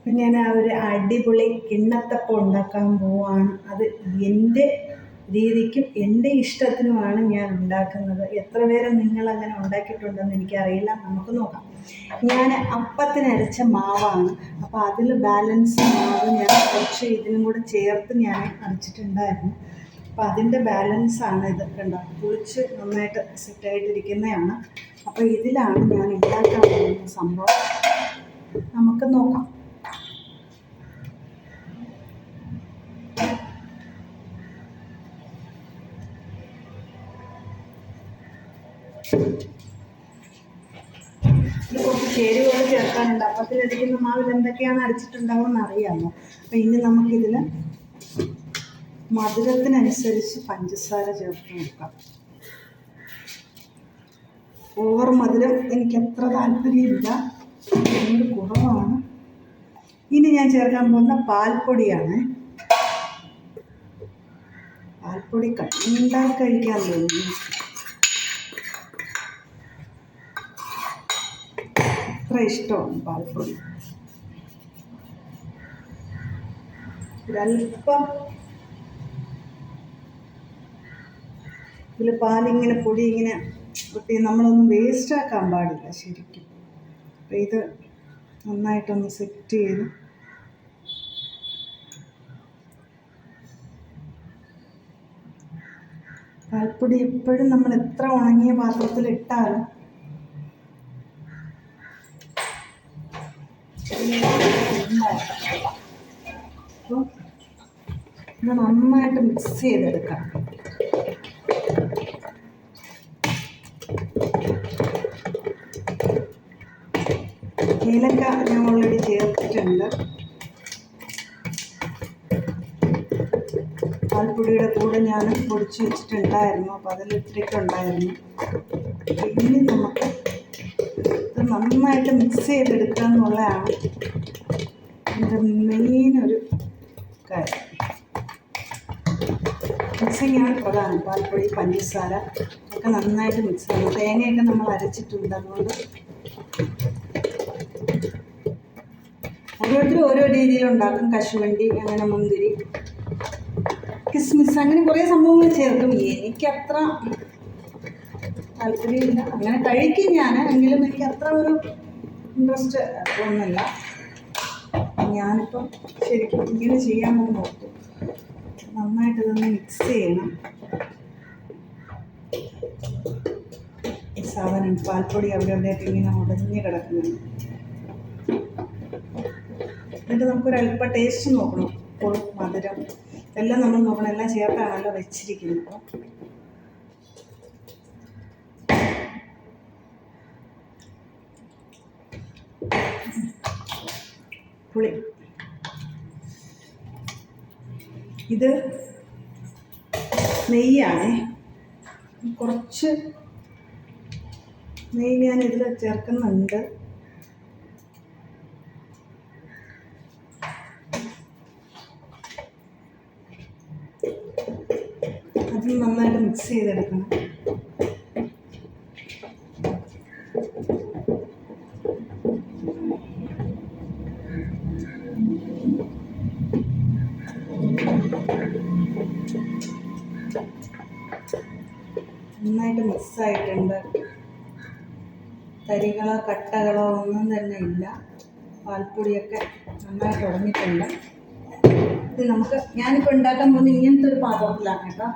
അപ്പം ഞാൻ ആ ഒരു അടിപൊളി കിണ്ണത്തപ്പം ഉണ്ടാക്കാൻ പോവാണ്. അത് എന്റെ രീതിക്കും എന്റെ ഇഷ്ടത്തിനുമാണ് ഞാൻ ഉണ്ടാക്കുന്നത്. എത്ര പേരെ നിങ്ങൾ അങ്ങനെ ഉണ്ടാക്കിയിട്ടുണ്ടെന്ന് എനിക്കറിയില്ല. നമുക്ക് നോക്കാം. ഞാൻ അപ്പത്തിനരച്ച മാവാണ്. അപ്പോൾ അതിൽ ബാലൻസ് മാവ് ഞാൻ കുറച്ച് ഇതിനും കൂടെ ചേർത്ത് ഞാൻ അരച്ചിട്ടുണ്ടായിരുന്നു. അപ്പോൾ അതിന്റെ ബാലൻസാണ് ഇത് കണ്ടോ? കുളിച്ച് നന്നായിട്ട് സെറ്റായിട്ടിരിക്കുന്നതാണ് അപ്പോൾ ഇതിലാണ് ഞാൻ ഉണ്ടാക്കാൻ പോകുന്ന സംഭവം. നമുക്ക് നോക്കാം. കുറച്ച് ചേരുവകൾ ചേർക്കാനുണ്ട്. അപ്പത്തിലടിക്കുന്ന മാവിൽ എന്തൊക്കെയാണ് അരച്ചിട്ടുണ്ടാവുമെന്ന് അറിയാമോ? അപ്പം ഇനി നമുക്കിതിൽ മധുരത്തിനനുസരിച്ച് പഞ്ചസാര ചേർത്ത് നോക്കാം. ഓവർ മധുരം എനിക്ക് എത്ര താല്പര്യമില്ല. അതുകൊണ്ട് കുറവാണ്. ഇനി ഞാൻ ചേർക്കാൻ പോകുന്ന പാൽപ്പൊടിയാണ്. പാൽപ്പൊടി കണ്ടാൽ കഴിക്കാൻ തോന്നുന്നു. അത്ര ഇഷ്ടമാണ് പാൽപ്പൊടി. ഒരല്പം ഇതിൽ പാലിങ്ങനെ പൊടി ഇങ്ങനെ കുട്ടി നമ്മളൊന്നും വേസ്റ്റ് ആക്കാൻ പാടില്ല ശരിക്കും. അപ്പം ഇത് നന്നായിട്ടൊന്ന് സെറ്റ് ചെയ്ത് പാൽപ്പൊടി എപ്പോഴും നമ്മൾ എത്ര ഉണങ്ങിയ പാത്രത്തിൽ ഇട്ടാലും അപ്പോൾ ഇത് നന്നായിട്ട് മിക്സ് ചെയ്തെടുക്കാം. ഏലക്ക ഞാൻ ഓൾറെഡി ചേർത്തിട്ടുണ്ട്. പാൽപ്പൊടിയുടെ കൂടെ ഞാൻ പൊടിച്ച് വെച്ചിട്ടുണ്ടായിരുന്നു അപ്പോൾ അതിൽ ഉണ്ടായിരുന്നു ഇനി നമുക്ക് നന്നായിട്ട് മിക്സ് ചെയ്തെടുക്കുക എന്നുള്ളതാണ് എന്റെ മെയിൻ ഒരു കാര്യം. മിക്സിങ് ആണ് പ്രധാനം. പാൽപ്പൊടി പഞ്ചസാര ഒക്കെ നന്നായിട്ട് മിക്സ് ചെയ്യണം. തേങ്ങയൊക്കെ നമ്മൾ അരച്ചിട്ടുണ്ട് അതുകൊണ്ട്. ഓരോരുത്തരും ഓരോ രീതിയിൽ ഉണ്ടാക്കും. കശുവണ്ടി അങ്ങനെ മുന്തിരി കിസ്മിസ് അങ്ങനെ കുറേ സംഭവങ്ങൾ ചേർക്കും. എനിക്കത്ര താല്പര്യമില്ല. അങ്ങനെ കഴിക്കും ഞാൻ എങ്കിലും എനിക്ക് അത്ര ഒരു ഇൻട്രസ്റ്റ് തോന്നുന്നില്ല ഞാനിപ്പം ശരിക്കും ഇങ്ങനെ ചെയ്യാമെന്ന് നോക്കും. നന്നായിട്ട് ഇതൊന്ന് മിക്സ് ചെയ്യണം. സാധനം പാൽപ്പൊടി അവിടെ അവിടെയൊക്കെ ഇങ്ങനെ ഉടഞ്ഞ് കിടക്കുന്നു. എന്നിട്ട് നമുക്കൊരു അല്പം ടേസ്റ്റ് നോക്കണം. ഇപ്പോൾ മധുരം. എല്ലാം നമ്മൾ നോക്കണം. എല്ലാം ചേർത്താണല്ലോ വെച്ചിരിക്കുന്നത്. പുളി. ഇത് നെയ്യാണേ. കുറച്ച് നെയ്യ് ഞാൻ ഇതിൽ ചേർക്കുന്നുണ്ട്. അത് നന്നായിട്ട് മിക്സ് ചെയ്തെടുക്കണം. നന്നായിട്ട് മിക്സായിട്ടുണ്ട് തരികളോ കട്ടകളോ ഒന്നും തന്നെ ഇല്ല. പാൽപ്പൊടിയൊക്കെ നന്നായിട്ട് ഉടഞ്ഞിട്ടുണ്ട് ഇത് നമുക്ക് ഞാനിപ്പോൾ ഉണ്ടാക്കാൻ പോകുന്നത് ഇങ്ങനത്തെ ഒരു പാത്രത്തിലാണ് കേട്ടോ.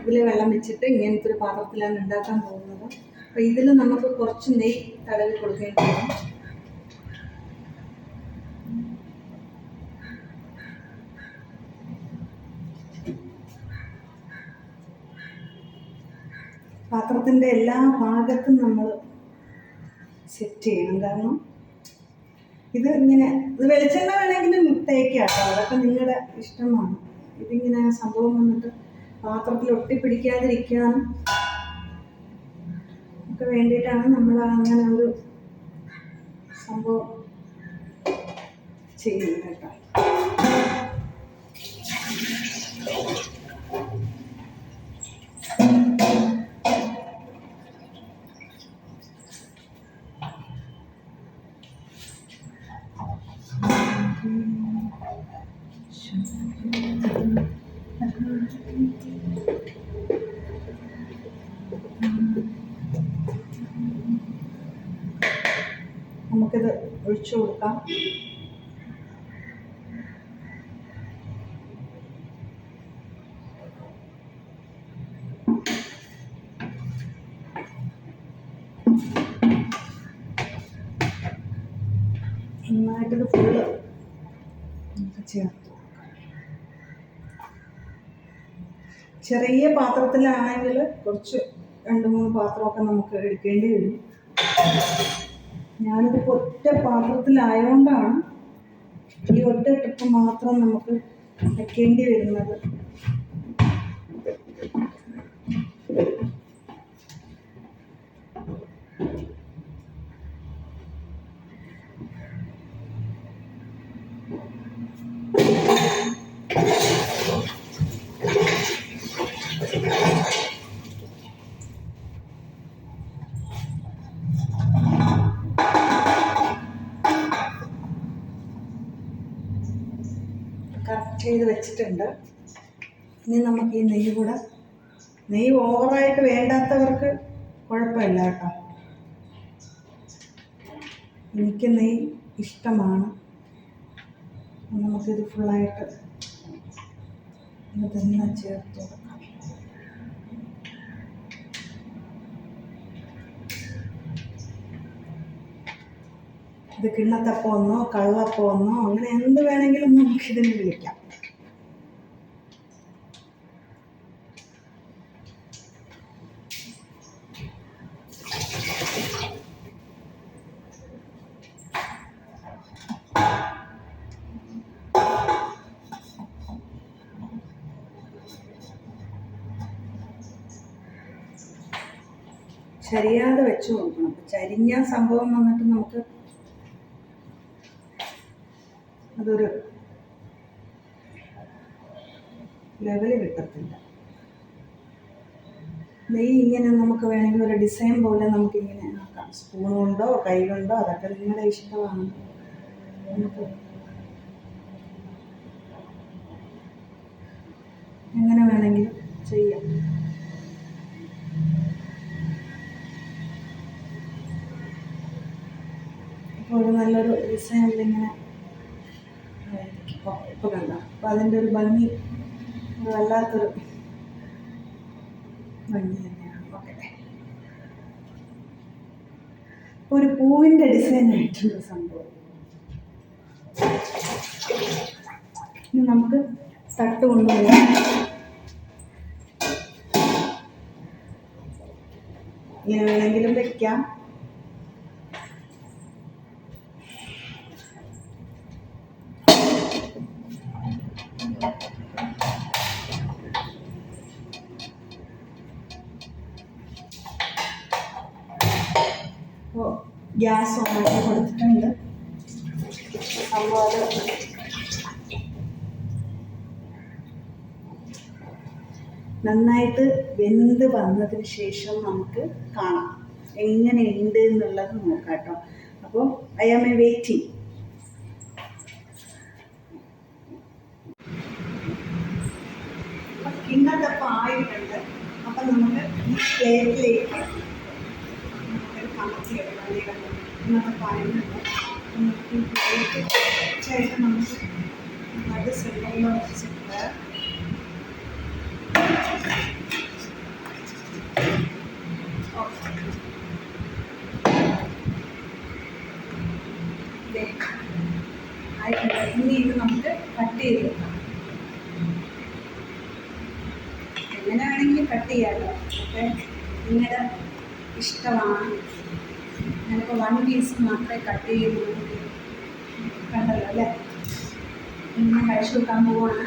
ഇതിൽ വെള്ളം വെച്ചിട്ട് ഇങ്ങനത്തെ ഒരു പാത്രത്തിലാണ് ഉണ്ടാക്കാൻ പോകുന്നത്. അപ്പോൾ ഇതിൽ നമുക്ക് കുറച്ച് നെയ്യ് തടവി കൊടുക്കേണ്ടി വരും. പാത്രത്തിന്റെ എല്ലാ ഭാഗത്തും നമ്മൾ സെറ്റ് ചെയ്യണം. കാരണം ഇത് ഇങ്ങനെ ഇത് വെളിച്ചെണ്ണ വേണമെങ്കിലും തേക്കാട്ടോ കേട്ടോ. അതൊക്കെ നിങ്ങളുടെ ഇഷ്ടമാണ്. ഇതിങ്ങനെ സംഭവം വന്നിട്ട് പാത്രത്തിൽ ഒട്ടിപ്പിടിക്കാതിരിക്കാനും ഒക്കെ വേണ്ടിയിട്ടാണ് നമ്മൾ അങ്ങനെ ഒരു സംഭവം ചെയ്യുന്നത് കേട്ടോ. ഒഴിച്ചു കൊടുക്കാം. ചെറിയ പാത്രത്തിലാണെങ്കിൽ കുറച്ച് രണ്ട് മൂന്ന് പാത്രമൊക്കെ നമുക്ക് എടുക്കേണ്ടി വരും ഞാനിത് ഒറ്റ പാത്രത്തിലായതുകൊണ്ടാണ് ഈ ഒറ്റ ട്രിപ്പ് മാത്രം നമുക്ക് വെക്കേണ്ടി വരുന്നത്. ചെയ്ത് വെച്ചിട്ടുണ്ട്. ഇനി നമുക്ക് ഈ നെയ്യ് കൂടെ നെയ്യ് ഓവറായിട്ട് വേണ്ടാത്തവർക്ക് കുഴപ്പമില്ല കേട്ടോ. എനിക്ക് നെയ്യ് ഇഷ്ടമാണ്. നമുക്കിത് ഫുള്ളായിട്ട് തന്നെ ചേർത്ത് ഇത് കിണ്ണത്തപ്പമെന്നോ കള്ളപ്പമെന്നോ അങ്ങനെ എന്ത് വേണമെങ്കിലും നമുക്കിതിന് വിളിക്കാം. ചരിയാതെ വെച്ച് കൊടുക്കണം ചരിഞ്ഞ സംഭവം വന്നിട്ട് നമുക്ക് അതൊരു ലെവൽ കിട്ടത്തില്ല. നെയ്യ് ഇങ്ങനെ നമുക്ക് വേണമെങ്കിൽ ഒരു ഡിസൈൻ പോലെ നമുക്കിങ്ങനെ ആക്കാം. സ്പൂൺ കൊണ്ടോ കൈ കൊണ്ടോ അതൊക്കെ നിങ്ങളുടെ ഇഷ്ടമാണ്. നമുക്ക് എങ്ങനെ വേണമെങ്കിലും ചെയ്യാം. ഒരു നല്ലൊരു ഡിസൈനിൽ ഇങ്ങനെ ഇപ്പോൾ കണ്ട? അപ്പോൾ അതിന്റെ ഒരു ഭംഗി വല്ലാത്തൊരു ഭംഗി തന്നെയാണ്. ഇപ്പോൾ ഒരു പൂവിന്റെ ഡിസൈൻ ആയിട്ടുള്ള സംഭവം. ഇനി നമുക്ക് തട്ട് കൊണ്ടുപോകാം ഇങ്ങനെ വേണമെങ്കിലും വെക്കാം. നന്നായിട്ട് വെന്ത് വന്നതിന് ശേഷം നമുക്ക് കാണാം. എങ്ങനെയുണ്ട് എന്നുള്ളത് നോക്കാം കേട്ടോ അപ്പോൾ ഐ ആം എ വെയിറ്റിംഗ് ഇന്നത്തെ ആയിട്ടുണ്ട് അപ്പം നമുക്ക് ഈ പ്ലേറ്റിലേക്ക് നമുക്കൊരു ഇന്നത്തെ ശേഷം നമുക്ക് അത് സെന്ററിൽ വെച്ചിട്ട് ദേ, ആയിട്ടുണ്ട് ഇനി ഇത് നമുക്ക് കട്ട്. ചെയ്ത് വെക്കാം എങ്ങനെ വേണമെങ്കിലും കട്ട് ചെയ്യാമല്ലോ ഓക്കെ നിങ്ങളുടെ ഇഷ്ടമാണ്. ഞാനിപ്പോൾ വൺ പീസ് മാത്രമേ കട്ട് ചെയ്യുന്നുള്ളൂ കണ്ടല്ലോ അല്ലേ? ഇങ്ങനെ കഴിച്ചു വെക്കാൻ പോവാണ്.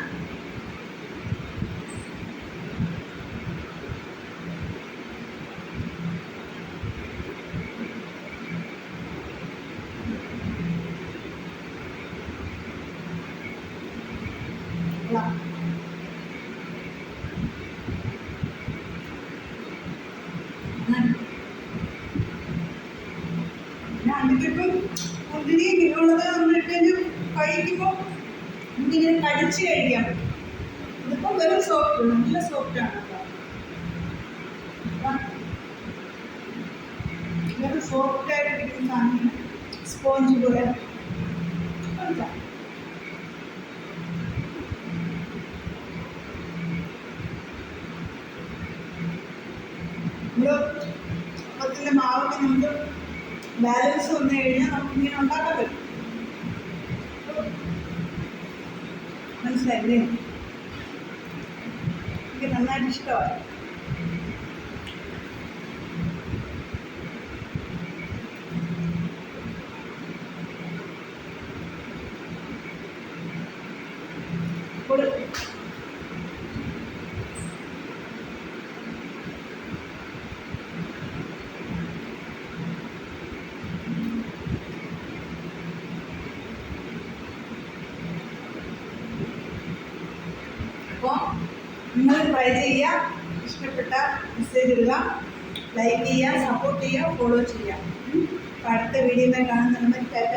Thank നന്നായി. ഞാൻ അതിലിപ്പം നമ്മൾ വന്നിട്ട് കഴിക്കുമ്പോൾ ഇങ്ങനെ കടിച്ച് കഴിക്കാം. ഇതിപ്പോൾ വെറും സോഫ്റ്റ് നല്ല സോഫ്റ്റാണ് ഇങ്ങനെ സോഫ്റ്റായിട്ട് കിട്ടുന്നതാണ് സ്പോഞ്ച് പോലെ. നമ്മൾ അപ്പത്തിന്റെ മാവൊക്കെ നമുക്ക് ബാലൻസ് വന്നു കഴിഞ്ഞാൽ നമുക്ക് ഇങ്ങനെ ഉണ്ടാക്കാൻ പറ്റും. മനസ്സിലായില്ലേ? എനിക്ക് നന്നായിട്ട് ഇഷ്ടമായി. ട്രൈ ചെയ്യുക ഇഷ്ടപ്പെട്ട മെസ്സേജ് ഇടുക ലൈക്ക് ചെയ്യുക സപ്പോർട്ട് ചെയ്യുക ഫോളോ ചെയ്യുക. അടുത്ത വീഡിയോ കാണുന്നുണ്ടെങ്കിൽ ടാറ്റ